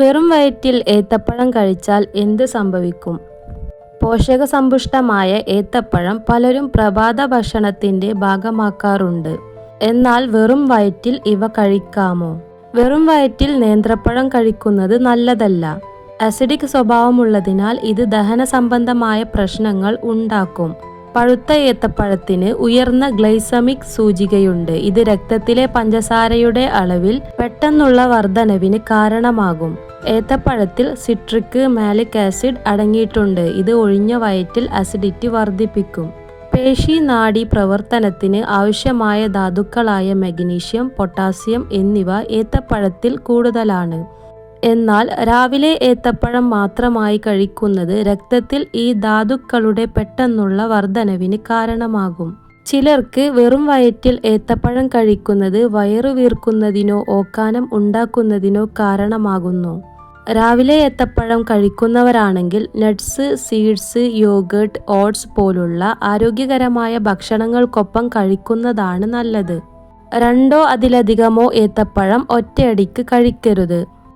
വെറും വയറ്റിൽ ഏത്തപ്പഴം കഴിച്ചാൽ എന്ത് സംഭവിക്കും? പോഷക സമ്പുഷ്ടമായ ഏത്തപ്പഴം പലരും പ്രഭാത ഭക്ഷണത്തിന്റെ ഭാഗമാക്കാറുണ്ട്. എന്നാൽ വെറും വയറ്റിൽ ഇവ കഴിക്കാമോ? വെറും വയറ്റിൽ നേന്ത്രപ്പഴം കഴിക്കുന്നത് നല്ലതല്ല. അസിഡിക് സ്വഭാവമുള്ളതിനാൽ ഇത് ദഹന സംബന്ധമായ പ്രശ്നങ്ങൾ ഉണ്ടാക്കും. പഴുത്ത ഏത്തപ്പഴത്തിന് ഉയർന്ന ഗ്ലൈസമിക് സൂചികയുണ്ട്. ഇത് രക്തത്തിലെ പഞ്ചസാരയുടെ അളവിൽ പെട്ടെന്നുള്ള വർധനവിന് കാരണമാകും. ഏത്തപ്പഴത്തിൽ സിട്രിക് മാലിക് ആസിഡ് അടങ്ങിയിട്ടുണ്ട്. ഇത് ഒഴിഞ്ഞ വയറ്റിൽ അസിഡിറ്റി വർദ്ധിപ്പിക്കും. പേശി നാഡി പ്രവർത്തനത്തിന് ആവശ്യമായ ധാതുക്കളായ മഗ്നീഷ്യം പൊട്ടാസ്യം എന്നിവ ഏത്തപ്പഴത്തിൽ കൂടുതലാണ്. എന്നാൽ രാവിലെ ഏത്തപ്പഴം മാത്രമായി കഴിക്കുന്നത് രക്തത്തിൽ ഈ ധാതുക്കളുടെ പെട്ടെന്നുള്ള വർധനവിന് കാരണമാകും. ചിലർക്ക് വെറും വയറ്റിൽ ഏത്തപ്പഴം കഴിക്കുന്നത് വയറു വീർക്കുന്നതിനോ ഓക്കാനം ഉണ്ടാക്കുന്നതിനോ കാരണമാകുന്നു. രാവിലെ ഏത്തപ്പഴം കഴിക്കുന്നവരാണെങ്കിൽ നട്ട്സ് സീഡ്സ് യോഗേർട്ട് ഓട്സ് പോലുള്ള ആരോഗ്യകരമായ ഭക്ഷണങ്ങൾക്കൊപ്പം കഴിക്കുന്നതാണ് നല്ലത്. രണ്ടോ അതിലധികമോ ഏത്തപ്പഴം ഒറ്റയടിക്ക് കഴിക്കരുത്.